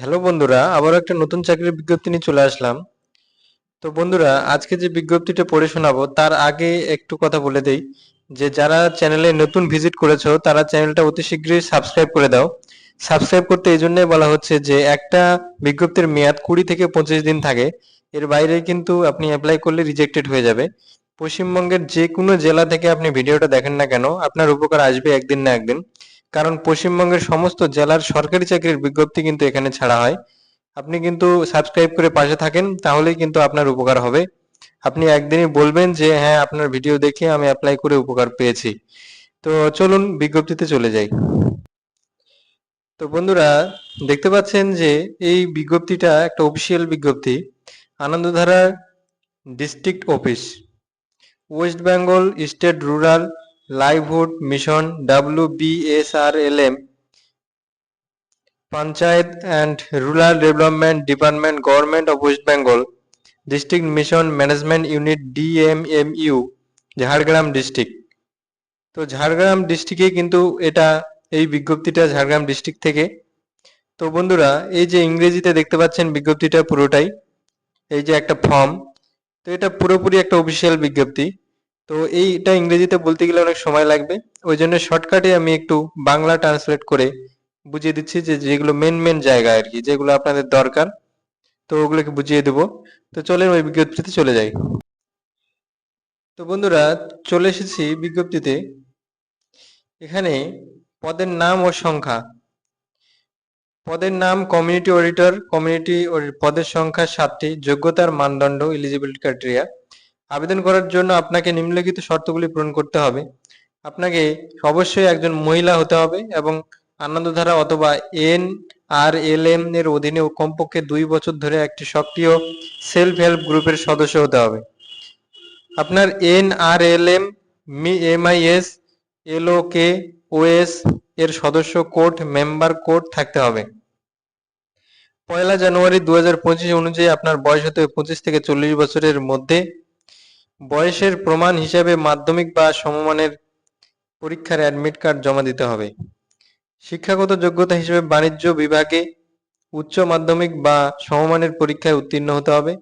Hello বন্ধুরা আবার একটা নতুন চাকরির বিজ্ঞপ্তি নিয়ে চলে আসলাম। তো বন্ধুরা, আজকে যে বিজ্ঞপ্তিটা পড়ে শোনাবো, তার আগে একটু কথা বলে দেই যে, যারা চ্যানেলে নতুন ভিজিট করেছ, তারা চ্যানেলটা অতি শীঘ্রই সাবস্ক্রাইব করে দাও। সাবস্ক্রাইব করতে এই জন্যই বলা হচ্ছে যে, একটা বিজ্ঞপ্তির মেয়াদ কুড়ি থেকে পঁচিশ দিন থাকে। এর বাইরে কিন্তু আপনি অ্যাপ্লাই করলে রিজেক্টেড হয়ে যাবে। পশ্চিমবঙ্গের যে কোনো জেলা থেকে আপনি ভিডিওটা দেখেন না কেন, আপনার উপকার আসবে একদিন না একদিন। কারণ পশ্চিমবঙ্গের সমস্ত জেলার সরকারি চাকরির বিজ্ঞপ্তি কিন্তু এখানে ছাড়া হয়। আপনি কিন্তু সাবস্ক্রাইব করে পাশে থাকেন, তাহলেই কিন্তু আপনার উপকার হবে। আপনি একদিনই বলবেন যে হ্যাঁ আপনার ভিডিও দেখে আমি অ্যাপ্লাই করে উপকার পেয়েছি। তো চলুন বিজ্ঞপ্তিতে চলে যাই। তো বন্ধুরা, দেখতে পাচ্ছেন যে এই বিজ্ঞপ্তিটা একটা অফিসিয়াল বিজ্ঞপ্তি Anandadhara district office West Bengal state rural livelihood mission, W BSRLM panchayat and rural development department, government of West Bengal, district mission management unit, DMMU, Jhargram district. তো ঝাড়গ্রাম ডিস্ট্রিক্টে কিন্তু এটা, এই বিজ্ঞপ্তিটা ঝাড়গ্রাম ডিস্ট্রিক্ট থেকে। তো বন্ধুরা, এই যে ইংরেজিতে দেখতে পাচ্ছেন বিজ্ঞপ্তিটা পুরোটাই, এই যে একটা ফর্ম, তো এটা পুরোপুরি একটা অফিসিয়াল বিজ্ঞপ্তি। তো এইটা ইংরেজিতে বলতে গেলে অনেক সময় লাগবে। ওই জন্য শর্টকাটে আমি একটু বাংলা ট্রান্সলেট করে বুঝিয়ে দিচ্ছি যে যেগুলো মেন মেন জায়গা আর কি, যেগুলো আপনাদের দরকার, তো ওগুলোকে বুঝিয়ে দেবো। তো চলেন ওই বিজ্ঞপ্তিতে চলে যাই। তো বন্ধুরা, চলে এসেছি বিজ্ঞপ্তিতে। এখানে পদের নাম ও সংখ্যা। পদের নাম কমিউনিটি অডিটর কমিউনিটি পদের সংখ্যা সাতটি, যোগ্যতার মানদণ্ড এলিজিবিলিটি ক্রাইটেরিয়া আবেদন করার জন্য আপনাকে নিম্নলিখিত শর্তগুলি পূরণ করতে হবে। আপনাকে অবশ্যই একজন মহিলা হতে হবে এবং আনন্দধারা অথবা এন আর এল এম এর অধীনে কমপক্ষে দুই বছর ধরে একটি সক্রিয় সেলফ হেল্প গ্রুপের সদস্য হতে হবে। আপনার N R L M M I S, L LOKOS এর সদস্য কোড মেম্বার কোড থাকতে হবে। পয়লা জানুয়ারি দু হাজার পঁচিশ অনুযায়ী আপনার বয়স হতে পঁচিশ থেকে চল্লিশ বছরের মধ্যে। বয়সের প্রমাণ হিসেবে মাধ্যমিক বা সমমানের পরীক্ষার অ্যাডমিট কার্ড জমা দিতে হবে। শিক্ষাগত যোগ্যতা হিসেবে বাণিজ্য বিভাগে উচ্চ মাধ্যমিক বা সমমানের পরীক্ষায় উত্তীর্ণ হতে হবে।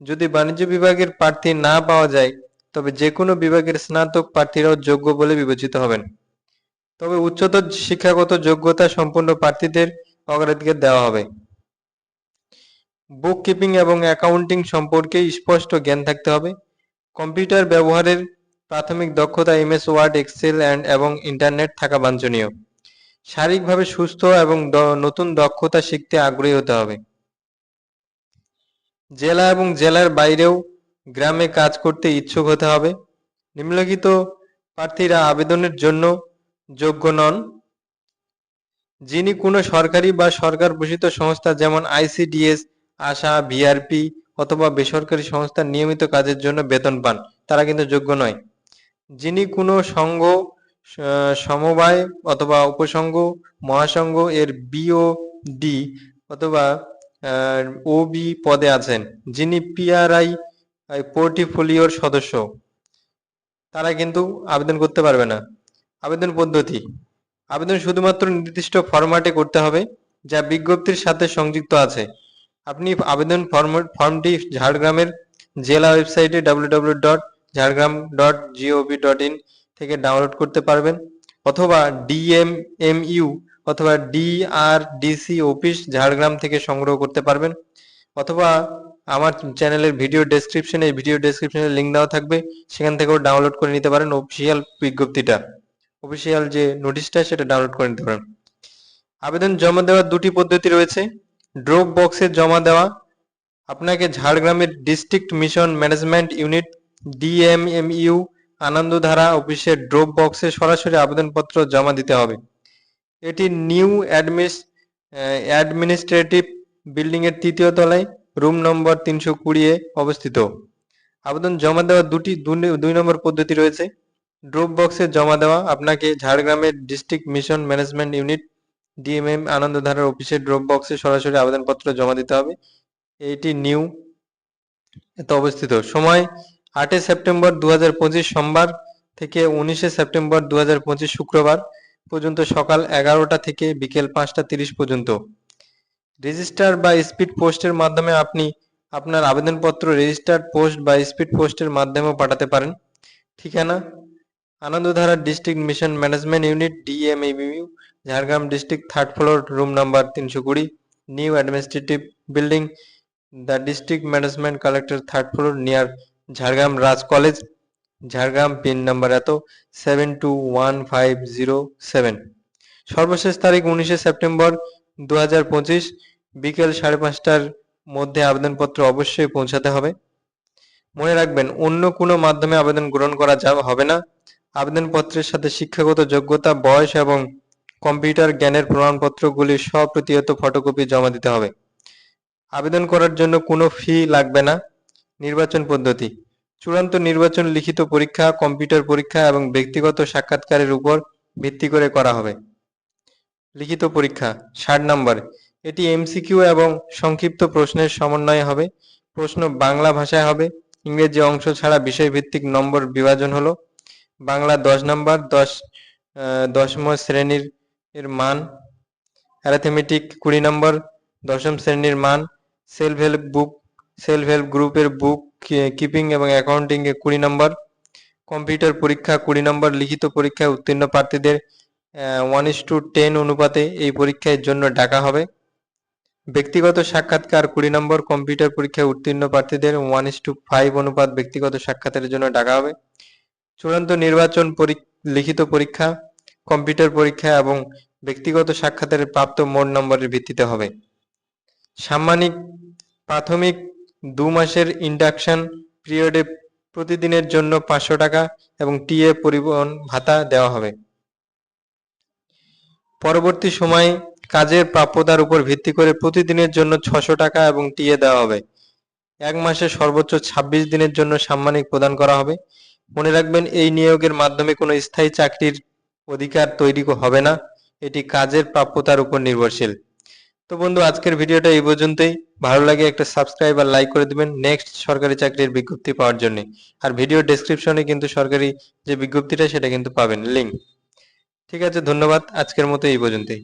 যদি বাণিজ্য বিভাগের প্রার্থী না পাওয়া যায়, তবে যে কোনো বিভাগের স্নাতক প্রার্থীরাও যোগ্য বলে বিবেচিত হবেন। তবে উচ্চতর শিক্ষাগত যোগ্যতা সম্পন্ন প্রার্থীদের অগ্রাধিকার দেওয়া হবে। বুক কিপিং এবং অ্যাকাউন্টিং সম্পর্কে স্পষ্ট জ্ঞান থাকতে হবে। কম্পিউটার ব্যবহারের প্রাথমিক দক্ষতা এমএস, ওয়ার্ড, এক্সেল অ্যান্ড এবং ইন্টারনেট থাকা বাঞ্ছনীয়। শারীরিকভাবে সুস্থ এবং নতুন দক্ষতা শিখতে আগ্রহী হতে হবে। জেলা এবং জেলার বাইরেও গ্রামে কাজ করতে ইচ্ছুক হতে হবে। নিম্নলিখিত প্রার্থীরা আবেদনের জন্য যোগ্য নন। যিনি কোনো সরকারি বা সরকার পোষিত সংস্থা যেমন আইসিডিএস, আশা, ভিআরপি অথবা বেসরকারি সংস্থার নিয়মিত কাজের জন্য বেতন পান, তারা কিন্তু যোগ্য নয়। যিনি কোনো সংঘ সমবায় অথবা উপসংঘ মহাসংঘ এর বিও ডি অথবা ওবি পদে আছেন, যিনি পিআরআই পোর্টফোলিওর সদস্য, তারা কিন্তু আবেদন করতে পারবে না। আবেদন পদ্ধতি, আবেদন শুধুমাত্র নির্দিষ্ট ফরম্যাটে করতে হবে, যা বিজ্ঞপ্তির সাথে সংযুক্ত আছে। আপনি আবেদন ফর্ম, ফর্মটি ঝাড়গ্রামের জেলা ওয়েবসাইটে W dot Jhargram dot dot in থেকে ডাউনলোড করতে পারবেন অথবা ডিএমএমইউ অথবা ডিআরডিসি অফিস ঝাড়গ্রাম থেকে সংগ্রহ করতে পারবেন, অথবা আমার চ্যানেলের ভিডিও ডেসক্রিপশনে ভিডিও ডেসক্রিপশনে লিঙ্ক দেওয়া থাকবে, সেখান থেকেও ডাউনলোড করে নিতে পারেন অফিসিয়াল বিজ্ঞপ্তিটা। অফিসিয়াল যে নোটিশটা সেটা ডাউনলোড করে নিতে পারেন। আবেদন জমা দেওয়ার দুটি পদ্ধতি রয়েছে। ড্রপ বক্সে জমা দেওয়া। আপনাকে ঝাড়গ্রামের district mission management unit, DMMU Anandadhara অফিসের ড্রপ বক্সে সরাসরি আবেদনপত্র জমা দিতে হবে। এটি নিউ অ্যাডমিস অ্যাডমিনিস্ট্রেটিভ বিল্ডিং এর তৃতীয় তলায়, রুম নম্বর তিনশো কুড়িয়ে অবস্থিত। আবেদন জমা দেওয়ার দুটি দুই নম্বর পদ্ধতি রয়েছে। ড্রপ বক্সে জমা দেওয়া। আপনাকে ঝাড়গ্রামের district mission management unit DMM আনন্দধারার অফিসের ড্রপ বক্সে সরাসরি আবেদনপত্র জমা দিতে হবে। এইটি নিউ এতে অবস্থিত। সময় আটই সেপ্টেম্বর দু হাজার পঁচিশ সোমবার থেকে উনিশে সেপ্টেম্বর দু হাজার পঁচিশ শুক্রবার পর্যন্ত সকাল এগারোটা থেকে বিকেল পাঁচটা তিরিশ পর্যন্ত। রেজিস্টার বা স্পিড পোস্টের মাধ্যমে আপনি আপনার আবেদনপত্র রেজিস্টার্ড পোস্ট বা স্পিড পোস্টের মাধ্যমেও পাঠাতে পারেন। ঠিকানা Anandadhara district mission management unit DMABU Jhargram district third floor, room number তিনশো কুড়ি, new administrative building, the district management collector third floor near Jhargram Raj college, Jhargram pin number এত, seven two one five zero seven. সর্বশেষ তারিখ উনিশে September দু হাজার পঁচিশ, বিকেল সাড়ে পাঁচটার মধ্যে আবেদনপত্র অবশ্যই পৌঁছাতে হবে। মনে রাখবেন, অন্য কোনো মাধ্যমে আবেদন গ্রহণ করা হবে না। আবেদনপত্রের সাথে শিক্ষাগত যোগ্যতা, বয়স এবং কম্পিউটার জ্ঞানের প্রমাণপত্রগুলি স্বপ্রতিহত ফটোকপি জমা দিতে হবে। আবেদন করার জন্য কোনো ফি লাগবে না। নির্বাচন পদ্ধতি। চূড়ান্ত নির্বাচন লিখিত পরীক্ষা, কম্পিউটার পরীক্ষা এবং ব্যক্তিগত সাক্ষাৎকারের উপর ভিত্তি করে করা হবে। লিখিত পরীক্ষা। ষাট নম্বর। এটি এমসিকিউ এবং সংক্ষিপ্ত প্রশ্নের সমন্বয়ে হবে। প্রশ্ন বাংলা ভাষায় হবে। ইংরেজি অংশ ছাড়া বিষয়ভিত্তিক নম্বর বিভাজন হলো বাংলা দশ নম্বর, দশ দশম শ্রেণির এর মান। অ্যারাথমেটিক কুড়ি নম্বর, দশম শ্রেণির মান। Self help book self help গ্রুপের বুক কিপিং এবং অ্যাকাউন্টিং এ কুড়ি নম্বর। কম্পিউটার পরীক্ষা কুড়ি নম্বর, লিখিত পরীক্ষায় উত্তীর্ণ প্রার্থীদের ওয়ান ইস টু টেন অনুপাতে এই পরীক্ষার জন্য ডাকা হবে। ব্যক্তিগত সাক্ষাৎকার কুড়ি নম্বর কম্পিউটার পরীক্ষায় উত্তীর্ণ প্রার্থীদের ওয়ান ইস টু ফাইভ অনুপাত ব্যক্তিগত সাক্ষাতের জন্য ডাকা হবে। চূড়ান্ত নির্বাচন লিখিত পরীক্ষা, কম্পিউটার পরীক্ষা এবং ব্যক্তিগত সাক্ষাতের প্রাপ্ত মোট নম্বরের ভিত্তিতে হবে। সাম্মানিক প্রাথমিক দু মাসের ইন্ডাকশন পিরিয়ডে প্রতিদিনের জন্য পাঁচশো টাকা এবং টিএ পরিবহন ভাতা দেওয়া হবে। পরবর্তী সময়ে কাজের প্রাপ্যতার উপর ভিত্তি করে প্রতিদিনের জন্য ছশো টাকা এবং টিএ দেওয়া হবে। এক মাসে সর্বোচ্চ ছাব্বিশ দিনের জন্য সাম্মানিক প্রদান করা হবে। মনে রাখবেন, এই নিয়োগের মাধ্যমে কোনো স্থায়ী চাকরির অধিকার তৈরি হবে না। এটি কাজের প্রাপ্যতার উপর নির্ভরশীল। তো বন্ধু, আজকের ভিডিওটা এই পর্যন্তই। ভালো লাগে একটা সাবস্ক্রাইব আর লাইক করে দিবেন নেক্সট সরকারি চাকরির বিজ্ঞপ্তি পাওয়ার জন্য। আর ভিডিও ডেসক্রিপশনে কিন্তু সরকারি যে বিজ্ঞপ্তিটা সেটা কিন্তু পাবেন। লিঙ্ক ঠিক আছে, ধন্যবাদ। আজকের মতো এই পর্যন্তই।